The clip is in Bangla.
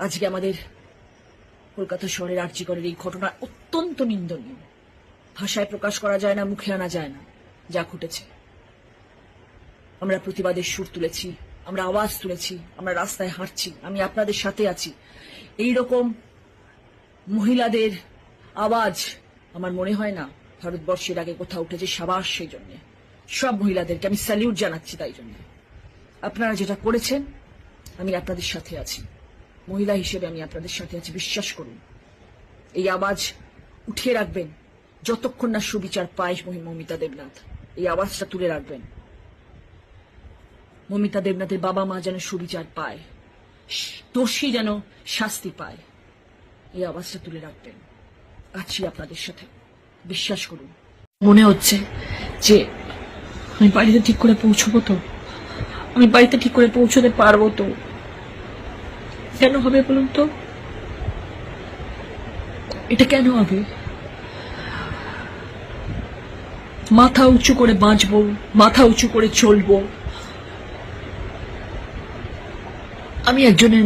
আজকে আমাদের কলকাতা শহরের আর্চিকরের এই ঘটনা অত্যন্ত নিন্দনীয়। ভাষায় প্রকাশ করা যায় না, মুখে আনা যায় না, যা ঘটেছে। আমরা প্রতিবাদের সুর তুলেছি, আমরা আওয়াজ তুলেছি, আমরা রাস্তায় হাঁটছি, আমি আপনাদের সাথে আছি। এই রকম মহিলাদের আওয়াজ আমার মনে হয় না ভারতবর্ষের আগে কোথাও উঠেছে সাবাস সেই জন্য। সব মহিলাদেরকে আমি স্যালিউট জানাচ্ছি তাই জন্য। আপনারা যেটা করেছেন, আমি আপনাদের সাথে আছি। মহিলা হিসেবে আমি আপনাদের সাথে আছি, বিশ্বাস করুন। এই আওয়াজ উঠিয়ে রাখবেন, যতক্ষণ না সুবিচার পায় মমিতা দেবনাথ। এই আওয়াজটা তুলে রাখবেন। মমিতা দেবনাথের বাবা মা যেন সুবিচার পায়, দোষী যেন শাস্তি পায়, এই আওয়াজটা তুলে রাখবেন। আছি আপনাদের সাথে, বিশ্বাস করুন। মনে হচ্ছে যে আমি বাড়িতে ঠিক করে পৌঁছবো তো? আমি বাড়িতে ঠিক করে পৌঁছতে পারব তো? কেন হবে বলুন তো? এটা কেন হবে? মাথা উঁচু করে বাঁচবো, মাথা উঁচু করে চলবো। আমি একজনের